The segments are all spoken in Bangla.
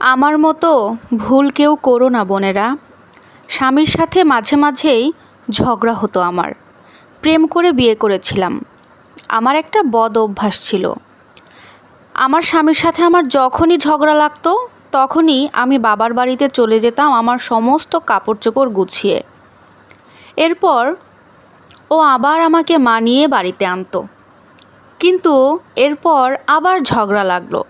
আমার মতো ভুল কেউ করো না, বোনেরা। স্বামীর সাথে মাঝে মাঝেই ঝগড়া হতো আমার। প্রেম করে বিয়ে করেছিলাম। আমার একটা বদ অভ্যাস ছিল। আমার স্বামীর সাথে আমার যখনই ঝগড়া লাগতো, তখনই আমি বাবার বাড়িতে চলে যেতাম আমার সমস্ত কাপড় চোপড় গুছিয়ে। এরপর ও আবার আমাকে মানিয়ে বাড়িতে আনতো। কিন্তু এরপর আবার ঝগড়া লাগল।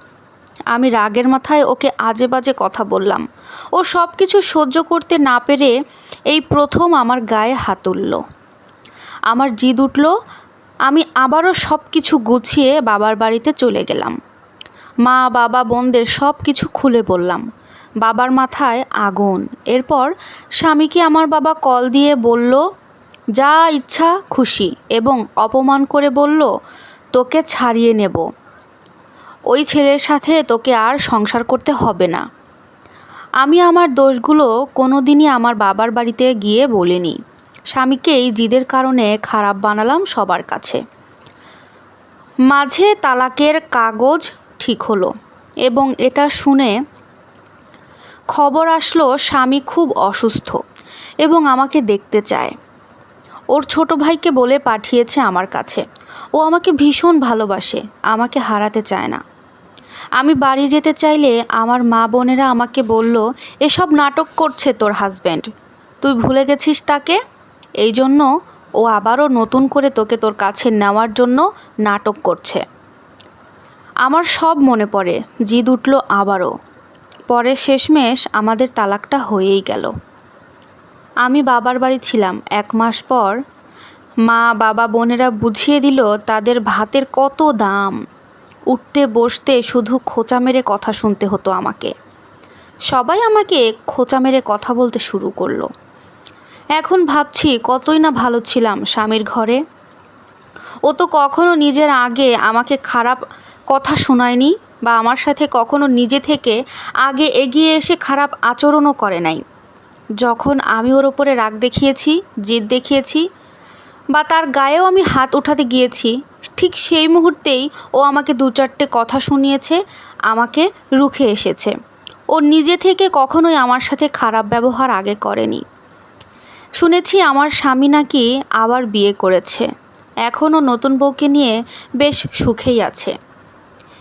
আমি রাগের মাথায় ওকে আজে বাজে কথা বললাম। ও সব কিছু সহ্য করতে না পেরে এই প্রথম আমার গায়ে হাত তুলল আমার জিদ উঠল, আমি আবারও সব কিছু গুছিয়ে বাবার বাড়িতে চলে গেলাম। মা, বাবা, বোনদের সব কিছু খুলে বললাম। বাবার মাথায় আগুন। এরপর স্বামীকে আমার বাবা কল দিয়ে বলল, যা ইচ্ছা খুশি এবং অপমান করে বলল, তোকে ছাড়িয়ে নেব। ওই ছেলের সাথে তোকে আর সংসার করতে হবে না। আমি আমার দোষগুলো কোনো দিনই আমার বাবার বাড়িতে গিয়ে বলিনি। স্বামীকে এই জিদের কারণে খারাপ বানালাম সবার কাছে। মাঝে তালাকের কাগজ ঠিক হলো এবং এটা শুনে খবর আসলো স্বামী খুব অসুস্থ এবং আমাকে দেখতে চায়। ওর ছোট ভাইকে বলে পাঠিয়েছে আমার কাছে। ও আমাকে ভীষণ ভালোবাসে, আমাকে হারাতে চায় না। আমি বাড়ি যেতে চাইলে আমার মা বোনেরা আমাকে বলল, এসব নাটক করছে তোর হাজব্যান্ড তুই ভুলে গেছিস তাকে? এই জন্য ও আবারও নতুন করে তোকে তোর কাছে নেওয়ার জন্য নাটক করছে। আমার সব মনে পড়ে, জিদ উঠল আবারও। পরে শেষমেশ আমাদের তালাকটা হয়েই গেল। আমি বাবার বাড়ি ছিলাম এক মাস পর। মা, বাবা, বোনেরা বুঝিয়ে দিল, তাদের ভাতের কত দাম। উঠতে বসতে শুধু খোঁচা মেরে কথা শুনতে হতো আমাকে। সবাই আমাকে খোঁচা মেরে কথা বলতে শুরু করল। এখন ভাবছি কতই না ভালো ছিলাম স্বামীর ঘরে। ও তো কখনো নিজের আগে আমাকে খারাপ কথা শোনায়নি বা আমার সাথে কখনো নিজে থেকে আগে এগিয়ে এসে খারাপ আচরণও করে নাই। যখন আমি ওর ওপরে রাগ দেখিয়েছি, জিদ দেখিয়েছি বা তার গায়েও আমি হাত উঠাতে গিয়েছি ঠিক সেই মুহূর্তেই ও আমাকে দু চারটে কথা শুনিয়েছে, আমাকে রুখে এসেছে। ও নিজে থেকে কখনোই আমার সাথে খারাপ ব্যবহার আগে করেনি। শুনেছি আমার স্বামী নাকি আবার বিয়ে করেছে। এখনও নতুন বউকে নিয়ে বেশ সুখেই আছে।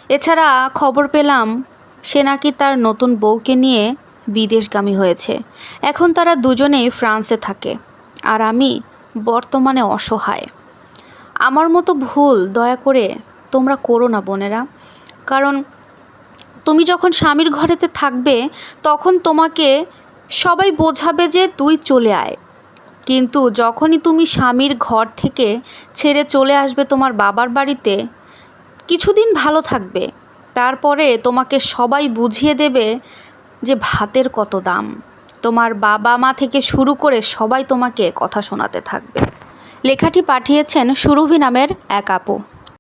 এছাড়া খবর পেলাম, সে নাকি তার নতুন বউকে নিয়ে বিদেশগামী হয়েছে। এখন তারা দুজনেই ফ্রান্সে থাকে। আর আমি বর্তমানে অসহায়। আমার মতো ভুল, দয়া করে তোমরা করো না বোনেরা। কারণ তুমি যখন স্বামীর ঘরেতে থাকবে, তখন তোমাকে সবাই বোঝাবে যে তুই চলে আয়। কিন্তু যখনই তুমি স্বামীর ঘর থেকে ছেড়ে চলে আসবে তোমার বাবার বাড়িতে, কিছুদিন ভালো থাকবে। তারপরে তোমাকে সবাই বুঝিয়ে দেবে যে ভাতের কত দাম। তোমার বাবা মা থেকে শুরু করে সবাই তোমাকে কথা শোনাতে থাকবে। লেখাটি পাঠিয়েছেন সুরভি নামের এক আপু।